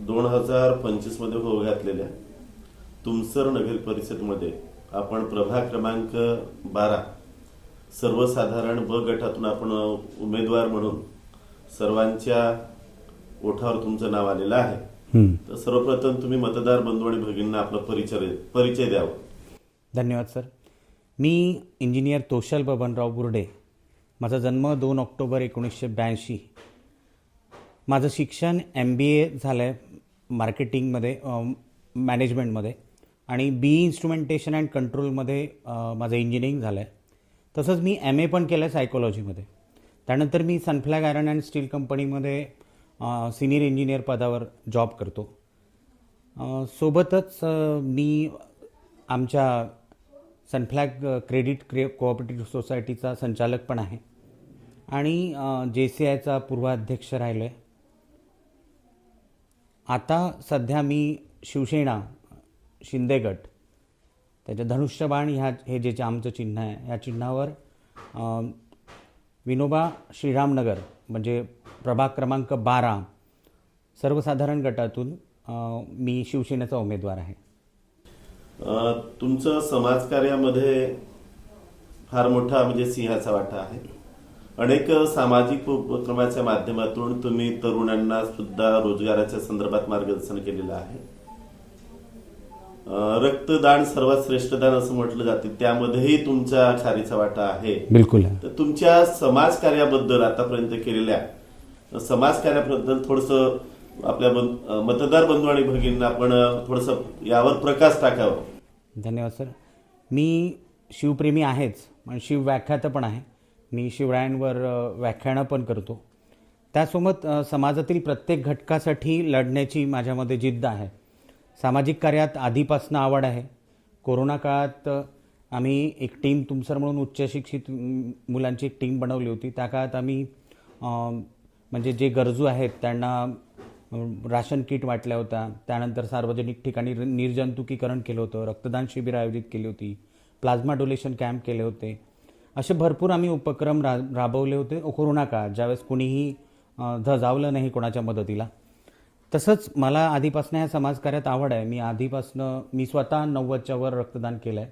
दोन हजार पंचवीसमध्ये होऊ घातलेल्या तुमसर नगर परिषदमध्ये आपण प्रभाग क्रमांक बारा सर्वसाधारण ब गटातून आपण उमेदवार म्हणून सर्वांच्या ओठावर तुमचं नाव आलेलं आहे. हं. तर सर्वप्रथम तुम्ही मतदार बंधू आणि भगिनींना आपला परिचय परिचय द्यावा. धन्यवाद सर. मी इंजिनियर तोषल बबनराव बुर्डे. माझा जन्म दोन ऑक्टोबर एकोणीसशे ब्याऐंशी. माझं शिक्षण एम बी ए झालं आहे मार्केटिंगमध्ये मॅनेजमेंटमध्ये आणि बी इन्स्ट्रुमेंटेशन अँड कंट्रोलमध्ये माझं इंजिनिअरिंग झालं आहे तसंच मी एम ए पण केलं आहे सायकोलॉजीमध्ये त्यानंतर मी सनफ्लॅग आयरन अँड स्टील कंपनीमध्ये सिनियर इंजिनियर पदावर जॉब करतो. सोबतच मी आमच्या सनफ्लॅग क्रेडिट क्रे कोऑपरेटिव्ह सोसायटीचा संचालक पण आहे. आणि जे सी आयचा पूर्वाध्यक्ष राहिलो आहे आता सध्या मी शिवसेना शिंदेगट त्याच्या धनुष्यबाण ह्या हे जे आमचं चिन्ह आहे ह्या चिन्हावर विनोबा श्रीरामनगर म्हणजे प्रभाग क्रमांक बारा सर्वसाधारण गटातून मी शिवसेनेचा उमेदवार आहे. तुमचं समाजकार्यामध्ये फार मोठा म्हणजे सिंहाचा वाटा आहे. अनेक सामाजिक उपक्रमाच्या माध्यमातून तुम्ही तरुणांना सुद्धा रोजगाराच्या संदर्भात मार्गदर्शन केलेलं आहे. रक्तदान सर्वात श्रेष्ठ दान असं म्हटलं जाते. त्यामध्येही तुमच्या खारीचा वाटा आहे. बिलकुल. तर तुमच्या समाजकार्याबद्दल आतापर्यंत केलेल्या समाजकार्याबद्दल थोडस आपल्या मतदार बंधू आणि भगिनींना आपण थोडस यावर प्रकाश टाकावा. धन्यवाद सर. मी शिवप्रेमी आहेच पण शिव व्याख्यात पण आहे. मी शिवरायांवर व्याख्यानं पण करतो. त्यासोबत समाजातील प्रत्येक घटकासाठी लढण्याची माझ्यामध्ये जिद्द आहे. सामाजिक कार्यात आधीपासून आवड आहे. कोरोना काळात आम्ही एक टीम तुमसर म्हणून उच्च शिक्षित मुलांची एक टीम बनवली होती. त्या काळात आम्ही म्हणजे जे गरजू आहेत त्यांना राशन किट वाटल्या होत्या. त्यानंतर सार्वजनिक ठिकाणी निर्जंतुकीकरण केलं होतं. रक्तदान शिबिर आयोजित केली होती. प्लाझ्मा डोनेशन कॅम्प केले होते. असे भरपूर आम्ही उपक्रम रा राबवले होते. कोरोना काळात ज्यावेळेस कुणीही धजावलं नाही कोणाच्या मदतीला. तसंच मला आधीपासून ह्या समाजकार्यात आवड आहे. मी आधीपासनं मी स्वतः नव्वदच्या वर रक्तदान केलं आहे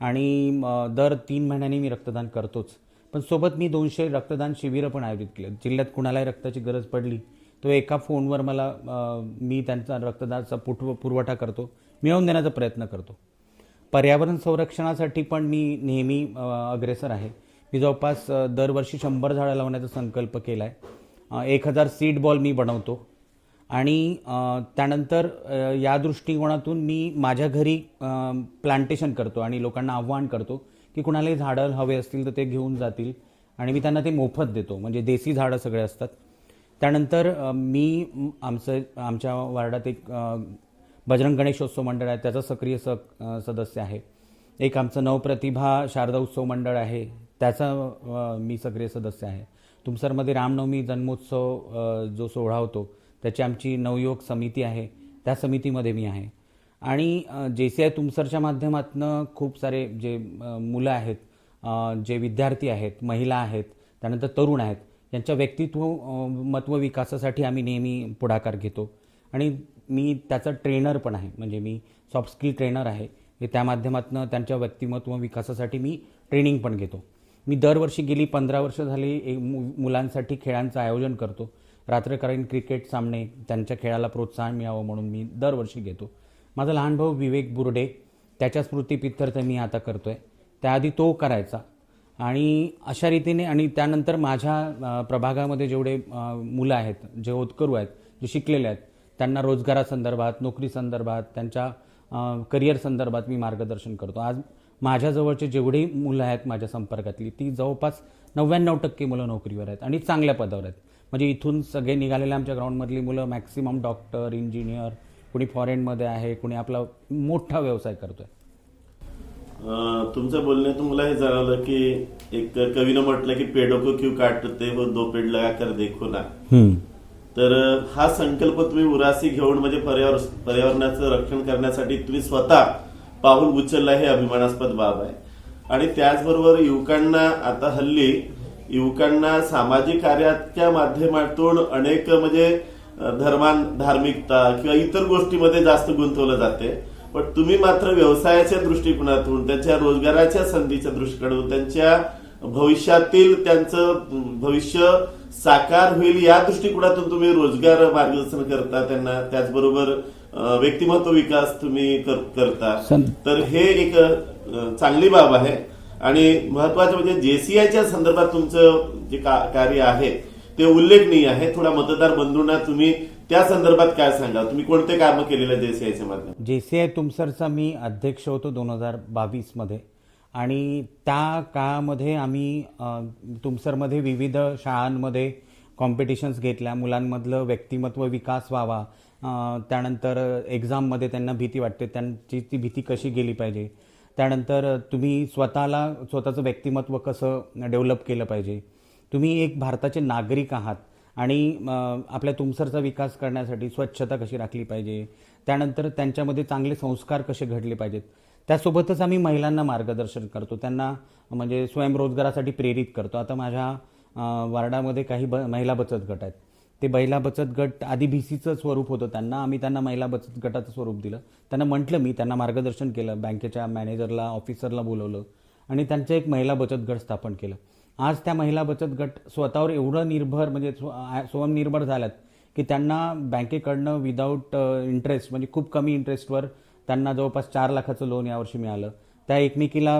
आणि दर तीन महिन्यांनी मी रक्तदान करतोच. पण सोबत मी दोनशे रक्तदान शिबिरं पण आयोजित केली. जिल्ह्यात कुणालाही रक्ताची गरज पडली तो एका फोनवर मला मी त्यांचा रक्तदानाचा पुठव पुरवठा करतो. मिळवून देण्याचा प्रयत्न करतो. पर्यावरण संरक्षणासाठी पण मी नेहमी अग्रेसर आहे. मी जवळपास दरवर्षी शंभर झाडं लावण्याचा संकल्प केला आहे एक हजार सीड बॉल मी बनवतो. आणि त्यानंतर या दृष्टिकोनातून मी माझ्या घरी प्लांटेशन करतो आणि लोकांना आव्हान करतो की कुणालाही झाडं हवे असतील तर ते घेऊन जातील. आणि मी त्यांना ते मोफत देतो. म्हणजे देसी झाडं सगळे असतात. त्यानंतर मी आमचं आमच्या वार्डात एक बजरंग गणेशोत्सव मंडळ आहे त्याचं सक्रिय स सदस्य आहे. एक आमचं नवप्रतिभा शारदा उत्सव मंडळ आहे त्याचा मी सक्रिय सदस्य आहे. तुमसरमध्ये रामनवमी जन्मोत्सव जो सोहळा होतो त्याची आमची नवयुवक समिती आहे त्या समितीमध्ये मी आहे. आणि जे सी आय तुमसरच्या माध्यमातून खूप सारे जे मुलं आहेत जे विद्यार्थी आहेत महिला आहेत त्यानंतर तरुण आहेत यांच्या व्यक्तित्व मत्व विकासासाठी आम्ही नेहमी पुढाकार घेतो. आणि मी त्याचा ट्रेनर पण आहे. म्हणजे मी सॉफ्ट स्किल ट्रेनर आहे. हे त्या माध्यमातून त्यांच्या व्यक्तिमत्व विकासासाठी मी ट्रेनिंग पण घेतो. मी दरवर्षी गेली पंधरा वर्ष झाली एक मु मुलांसाठी खेळांचं आयोजन करतो. रात्रकालीन क्रिकेट सामने त्यांच्या खेळाला प्रोत्साहन मिळावं म्हणून मी दरवर्षी घेतो. माझा लहान भाऊ विवेक बुर्डे त्याच्या स्मृतीपित्यर्थ मी आता करतो आहे त्याआधी तो करायचा. आणि अशा रीतीने आणि त्यानंतर माझ्या प्रभागामध्ये जेवढे मुलं आहेत जे होतकरू आहेत जे शिकलेले आहेत त्यांना रोजगारासंदर्भात नोकरी संदर्भात त्यांच्या करिअर संदर्भात मी मार्गदर्शन करतो. आज माझ्याजवळचे जेवढी मुलं आहेत माझ्या संपर्कातली ती जवळपास नव्याण्णव टक्के मुलं नोकरीवर आहेत आणि चांगल्या पदावर आहेत. म्हणजे इथून सगळे निघालेले आमच्या ग्राउंडमधली मुलं मॅक्सिमम डॉक्टर इंजिनियर कुणी फॉरेनमध्ये आहे कुणी आपला मोठा व्यवसाय करतोय. तुमच्या बोलण्यातून मला हे जाणवलं की एक कवीनं म्हटलं की पेडो को क्यू काटते वो दो पेड लगा कर देखो ना. तर हा संकल्प तुम्ही उरासी घेऊन म्हणजे पर्यावर पर्यावरणाचं रक्षण करण्यासाठी तुम्ही स्वतः पाऊल उचलला हे अभिमानास्पद बाब आहे. आणि त्याचबरोबर युवकांना आता हल्ली युवकांना सामाजिक कार्याच्या माध्यमातून अनेक म्हणजे अं, धर्मान धार्मिकता किंवा इतर गोष्टीमध्ये जास्त गुंतवलं जाते. पण तुम्ही मात्र व्यवसायाच्या दृष्टिकोनातून त्यांच्या रोजगाराच्या संधीच्या दृष्टिकोनातून त्यांच्या भविष्यातील त्यांचं भविष्य साकार होईल या दृष्टिकोनातून तुम्ही रोजगार मार्गदर्शन करता त्यांना त्याचबरोबर व्यक्तिमत्व विकास तुम्ही कर- करता. तर हे एक चांगली बाब आहे. आणि महत्वाचं म्हणजे जेसीआयच्या संदर्भात तुमचं जे कार्य आहे ते उल्लेखनीय आहे. थोडा मतदार बंधूंना तुम्ही त्या संदर्भात काय सांगा तुम्ही कोणते कामं केलेले जेसीआयच्या माध्यमात जे सी आय तुमसरचा मी अध्यक्ष होतो दोन हजार बावीसमध्ये. आणि त्या काळामध्ये आम्ही तुमसरमध्ये विविध शाळांमध्ये कॉम्पिटिशन्स घेतल्या. मुलांमधलं व्यक्तिमत्व विकास व्हावा. त्यानंतर एक्झाममध्ये त्यांना भीती वाटते. त्यांची ती भीती कशी गेली पाहिजे? त्यानंतर तुम्ही स्वतःला स्वतःचं व्यक्तिमत्व कसं डेव्हलप केलं पाहिजे? तुम्ही एक भारताचे नागरिक आहात आणि आपल्या तुमसरचा विकास करण्यासाठी स्वच्छता कशी राखली पाहिजे? त्यानंतर त्यांच्यामध्ये चांगले संस्कार कसे घडले पाहिजेत? त्यासोबतच आम्ही महिलांना मार्गदर्शन करतो. त्यांना म्हणजे स्वयंरोजगारासाठी प्रेरित करतो. आता माझ्या वार्डामध्ये काही ब महिला बचत गट आहेत. ते महिला बचत गट आधी बी सीचं स्वरूप होतं. त्यांना आम्ही त्यांना महिला बचत गटाचं स्वरूप दिलं. त्यांना म्हटलं मी त्यांना मार्गदर्शन केलं. बँकेच्या मॅनेजरला ऑफिसरला बोलवलं आणि त्यांचं एक महिला बचत गट स्थापन केलं. आज त्या महिला बचत गट स्वतःवर एवढं निर्भर म्हणजे स्व स्वयंनिर्भर झाल्यात की त्यांना बँकेकडनं विदाऊट इंटरेस्ट म्हणजे खूप कमी इंटरेस्टवर त्यांना जवळपास चार लाखाचं लोन यावर्षी मिळालं. त्या एकमेकीला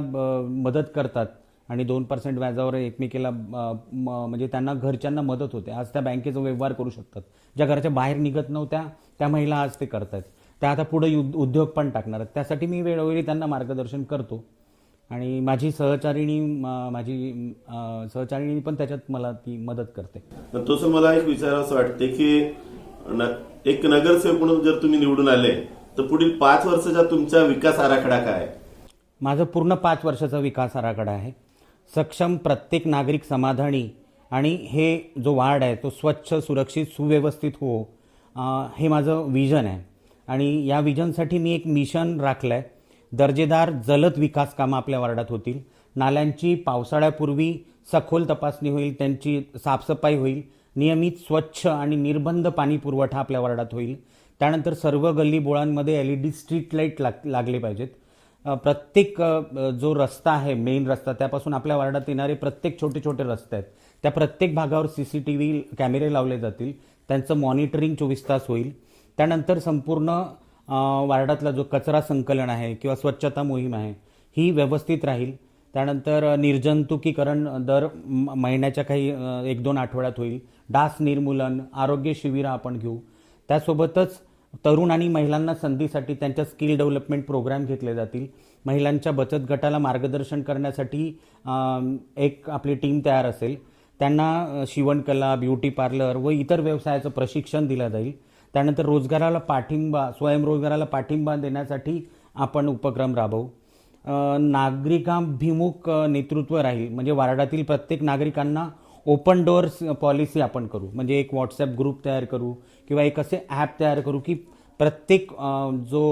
मदत करतात आणि दोन पर्सेंट व्याजावर एकमेकीला म्हणजे त्यांना घरच्यांना मदत होते. आज त्या बँकेचा व्यवहार करू शकतात. ज्या घराच्या बाहेर निघत नव्हत्या त्या महिला आज ते करत आहेत त्या आता पुढे उद्योग पण टाकणार आहेत. त्यासाठी मी वेळोवेळी त्यांना मार्गदर्शन करतो. आणि माझी सहचारिणी माझी सहचारिणी पण त्याच्यात मला ती मदत करते. तसं मला एक विचारावं वाटते की एक नगरसेवक म्हणून जर तुम्ही निवडून आले तर पुढील पाच वर्षाचा तुमचा विकास आराखडा काय? माझं पूर्ण पाच वर्षाचा विकास आराखडा आहे. सक्षम प्रत्येक नागरिक समाधानी आणि हे जो वार्ड आहे तो स्वच्छ सुरक्षित सुव्यवस्थित हो हे माझं विजन आहे. आणि या विजनसाठी मी एक मिशन राखलं आहे दर्जेदार जलद विकास कामं आपल्या वार्डात होतील. नाल्यांची पावसाळ्यापूर्वी सखोल तपासणी होईल त्यांची साफसफाई होईल. नियमित स्वच्छ आणि निर्बंध पाणी पुरवठा आपल्या वार्डात होईल. त्यानंतर सर्व गल्ली बोळांमध्ये L E D street light लाग लागले पाहिजेत. प्रत्येक जो रस्ता आहे मेन रस्ता त्यापासून आपल्या वार्डात येणारे प्रत्येक छोटे छोटे रस्ते आहेत. त्या प्रत्येक भागावर सी सी टी व्ही कॅमेरे लावले जातील. त्यांचं मॉनिटरिंग चोवीस तास होईल. त्यानंतर संपूर्ण वार्डातला जो कचरा संकलन आहे किंवा स्वच्छता मोहीम आहे ही व्यवस्थित राहील. त्यानंतर निर्जंतुकीकरण दर म- महिन्याच्या काही एक दोन आठवड्यात होईल. डास निर्मूलन आरोग्य शिबिरं आपण घेऊ. त्यासोबतच तरुण आणि महिलांना संधीसाठी त्यांच्या स्किल डेव्हलपमेंट प्रोग्राम घेतले जातील. महिलांच्या बचत गटाला मार्गदर्शन करण्यासाठी एक आपली टीम तयार असेल. त्यांना शिवणकला ब्युटी पार्लर व इतर व्यवसायाचं प्रशिक्षण दिलं जाईल. त्यानंतर रोजगाराला पाठिंबा स्वयंरोजगाराला पाठिंबा देण्यासाठी आपण उपक्रम राबवू. नागरिकाभिमुख नेतृत्व राहील. म्हणजे वार्डातील प्रत्येक नागरिकांना ओपन डोअर्स पॉलिसी आपण करू. म्हणजे एक व्हॉट्सॲप ग्रुप तयार करू किंवा एक असे ॲप तयार करू की प्रत्येक जो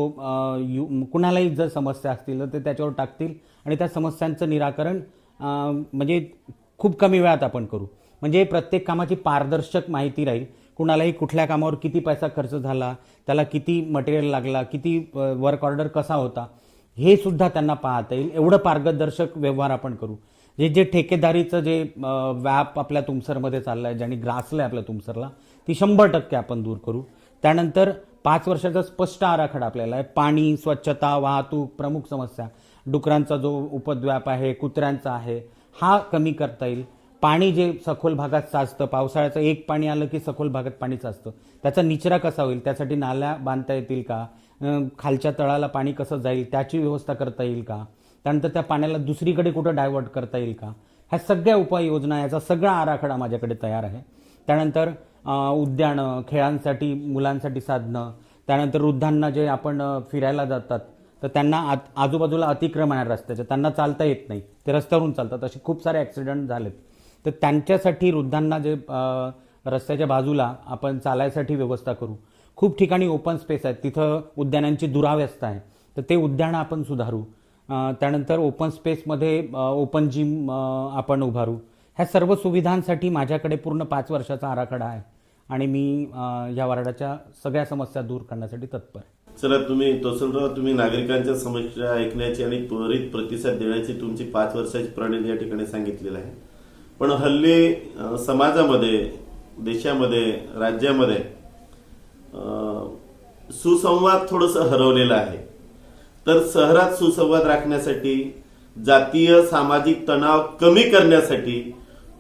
यू यु कुणालाही जर समस्या असतील तर ते त्याच्यावर टाकतील आणि त्या समस्यांचं निराकरण म्हणजे खूप कमी वेळात आपण करू. म्हणजे प्रत्येक कामाची पारदर्शक माहिती राहील. कुणालाही कुठल्या कामावर किती पैसा खर्च झाला त्याला किती मटेरियल लागला किती वर्क ऑर्डर कसा होता हे सुद्धा त्यांना पाहता येईल. एवढं पारदर्शक व्यवहार आपण करू. जे जे ठेकेदारीचं जे व्याप आपल्या तुमसरमध्ये चाललं आहे ज्यांनी ग्रासलं आहे आपल्या तुमसरला ती शंभर टक्के आपण दूर करू. त्यानंतर पाच वर्षाचा स्पष्ट आराखडा आपल्याला आहे. पाणी स्वच्छता वाहतूक प्रमुख समस्या. डुकरांचा जो उपद्व्याप आहे कुत्र्यांचा आहे हा कमी करता येईल. पाणी जे सखोल भागात साचतं पावसाळ्याचं एक पाणी आलं की सखोल भागात पाणी साचतं. त्याचा निचरा कसा होईल? त्यासाठी नाल्या बांधता येतील का? खालच्या तळाला पाणी कसं जाईल? त्याची व्यवस्था करता येईल का? त्यानंतर त्या पाण्याला दुसरीकडे कुठं डायव्हर्ट करता येईल का? ह्या सगळ्या उपाययोजना याचा सगळा आराखडा माझ्याकडे तयार आहे. त्यानंतर उद्यानं खेळांसाठी मुलांसाठी साधनं त्यानंतर वृद्धांना जे आपण फिरायला जातात तर त्यांना आत आजूबाजूला अतिक्रमण आहे रस्त्याच्या त्यांना चालता येत नाही. ते रस्त्यावरून चालतात. असे खूप सारे ॲक्सिडेंट झालेत. तर त्यांच्यासाठी वृद्धांना जे रस्त्याच्या बाजूला आपण चालायसाठी व्यवस्था करू. खूप ठिकाणी ओपन स्पेस आहेत. तिथं उद्यानांची दुरावस्था आहे. तर ते उद्यानं आपण सुधारू. त्यानंतर ओपन स्पेसमध्ये ओपन जिम आपण उभारू. ह्या सर्व सुविधांसाठी माझ्याकडे पूर्ण पाच वर्षाचा आराखडा आहे आणि मी या वार्डाच्या सगळ्या समस्या दूर करण्यासाठी तत्पर आहे. चला तुम्ही तोसलराव तुम्ही नागरिकांच्या समस्या ऐकण्याची आणि त्वरित प्रतिसाद देण्याची तुमची पाच वर्षाची प्रणाली या ठिकाणी सांगितलेलं आहे. पण हल्ली समाजामध्ये देशामध्ये राज्यामध्ये सुसंवाद थोडस हरवलेला आहे. तर शहरात सुसंवाद राखण्यासाठी जातीय सामाजिक तणाव कमी करण्यासाठी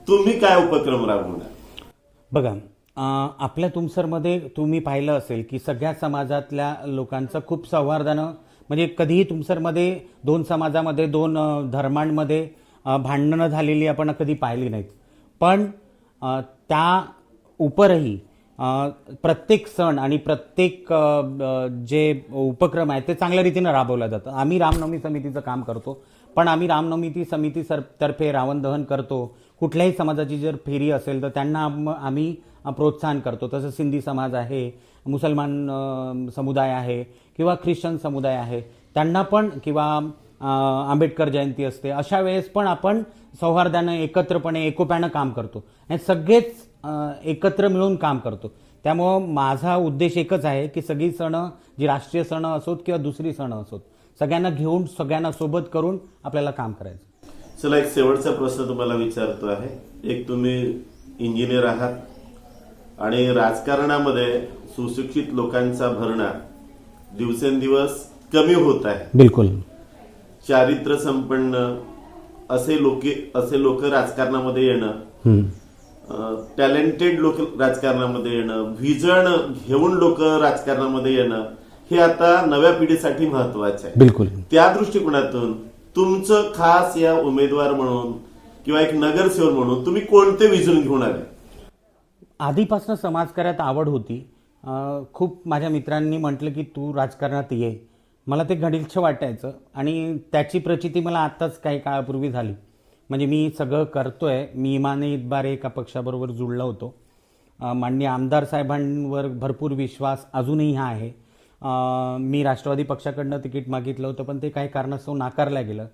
तुम्ही काय उपक्रम राबवणार? बघा आपल्या तुमसरमध्ये तुम्ही पाहिलं असेल की सगळ्या समाजातल्या लोकांचं खूप सौहार्दानं म्हणजे कधीही तुमसरमध्ये दोन समाजामध्ये दोन धर्मांमध्ये भांडणं झालेली आपण कधी पाहिली नाहीत. पण त्या उपरही प्रत्येक सण आणि प्रत्येक जे उपक्रम आहेत ते चांगल्या रीतीनं राबवलं जातं आम्ही रामनवमी समितीचं काम करतो पण आम्ही रामनवमी समिती सर तर्फे रावण दहन करतो. कुठल्याही समाजाची जर फेरी असेल तर त्यांना आम्ही प्रोत्साहन करतो. तसं सिंधी समाज आहे मुसलमान समुदाय आहे किंवा ख्रिश्चन समुदाय आहे त्यांना पण किंवा आंबेडकर जयंती असते अशा वेळेस पण आपण सौहार्दानं एकत्रपणे एकोप्यानं काम करतो. आणि सगळेच एकत्र मिळून काम करतो. त्यामुळं माझा उद्देश एकच आहे की सगळी सण जी राष्ट्रीय सण असोत किंवा दुसरी सण असोत सगळ्यांना घेऊन सगळ्यांना सोबत करून आपल्याला काम करायचं. चला एक शेवटचा प्रश्न तुम्हाला विचारतो आहे. एक तुम्ही इंजिनियर आहात आणि राजकारणामध्ये सुशिक्षित लोकांचा भरणा दिवसेंदिवस कमी होत आहे. बिलकुल. चारित्र्य संपन्न असे लोक असे लोक राजकारणामध्ये येणं टॅलेंटेड लोक राजकारणामध्ये येणं व्हिजन घेऊन लोक राजकारणामध्ये येणं हे आता नव्या पिढीसाठी महत्वाचं आहे. बिलकुल. त्या दृष्टिकोनातून तुमचं खास या उमेदवार म्हणून किंवा एक नगरसेवक म्हणून तुम्ही कोणते विजन घेऊन आले? आधीपासून समाजकार्यात आवड होती. खूप माझ्या मित्रांनी म्हटलं की तू राजकारणात ये. मला ते घडीलछ वाटायचं आणि त्याची प्रचिती मला आत्ताच काही काळापूर्वी झाली. म्हणजे मी सगळं करतो आहे मी इमाने इतबारे एका पक्षाबरोबर जुळलो होतो. माननीय आमदार साहेबांवर भरपूर विश्वास अजूनही हा आहे. मी राष्ट्रवादी पक्षाकडनं तिकीट मागितलं होतं पण ते काही कारणास्तव नाकारलं गेलं.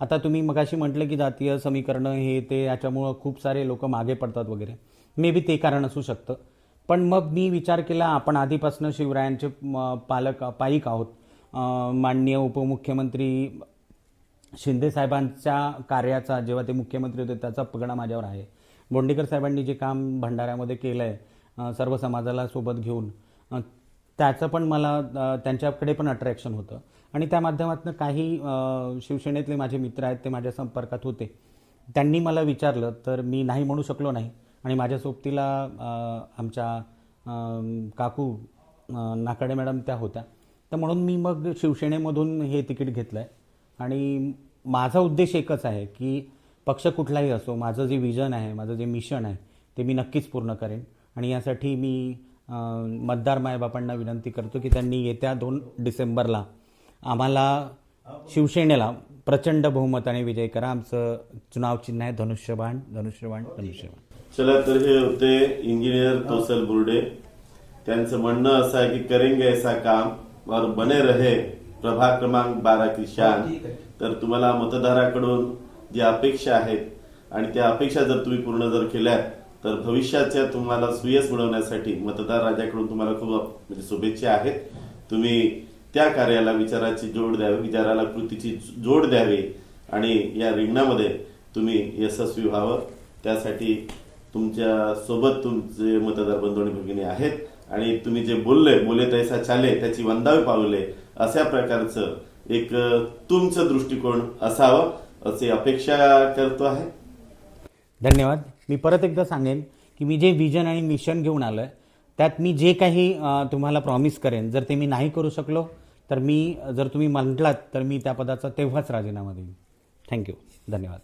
आता तुम्ही मगाशी म्हटलं की जातीय समीकरणं हे ते याच्यामुळं खूप सारे लोक मागे पडतात वगैरे. मे बी ते कारण असू शकतं. पण मग मी विचार केला आपण आधीपासून शिवरायांचे पालक पायिक आहोत. माननीय उपमुख्यमंत्री शिंदे साहेबांच्या कार्याचा जेव्हा ते मुख्यमंत्री होते त्याचा पगडा माझ्यावर आहे. बोंडेकर साहेबांनी जे काम भंडाऱ्यामध्ये केलं आहे सर्व समाजाला सोबत घेऊन त्याचं पण मला त्यांच्याकडे पण अट्रॅक्शन होतं. आणि त्या माध्यमातून काही शिवसेनेतले माझे मित्र आहेत ते माझ्या संपर्कात होते. त्यांनी मला विचारलं तर मी नाही म्हणू शकलो नाही. आणि माझ्या सोबतीला आमच्या काकू नाकाडे मॅडम त्या होत्या. तर म्हणून मी मग शिवसेनेमधून हे तिकीट घेतलं आहे आणि माझा उद्देश एकच आहे की पक्ष कुठलाही असो माझं जे विजन आहे माझं जे मिशन आहे ते मी नक्कीच पूर्ण करेन. आणि यासाठी मी मतदार मायबापांना विनंती करतो की त्यांनी येत्या दोन डिसेंबरला आम्हाला शिवसेनेला प्रचंड बहुमताने विजय करा. आमचं चुनाव चिन्ह आहे धनुष्यबाण धनुष्यबाण धनुष्यबाण. चला तर हे होते इंजिनियर तोसल बुर्डे. त्यांचं म्हणणं असं आहे की करेंगे ऐसा काम और बने रहे प्रभाग क्रमांक बारा की शान. तर तुम्हाला मतदाराकडून जी अपेक्षा आहेत आणि त्या अपेक्षा जर तुम्ही पूर्ण जर केल्यात तर भविष्याच्या तुम्हाला सुयश मिळवण्यासाठी मतदार राजाकडून तुम्हाला खूप म्हणजे शुभेच्छा आहेत. तुम्ही त्या कार्याला विचाराची जोड द्यावी विचाराला कृतीची जोड द्यावी आणि या रिंगणामध्ये तुम्ही यशस्वी व्हावं. त्यासाठी तुमच्यासोबत तुमचे मतदार बंधू आणि भगिनी आहेत. आणि तुम्ही जे बोलले बोले तैसा चाले त्याची वंदावे पावले अशा प्रकारचं एक तुमचं दृष्टिकोन असावं अशी अपेक्षा करतो आहे. धन्यवाद. मी परत एकदा सांगेन की मी जे विजन आणि मिशन घेऊन आलो आहे त्यात मी जे काही तुम्हाला प्रॉमिस करेन जर ते मी नाही करू शकलो तर मी जर तुम्ही म्हटलात तर मी त्या पदाचा तेव्हाच राजीनामा देईन. थँक्यू धन्यवाद.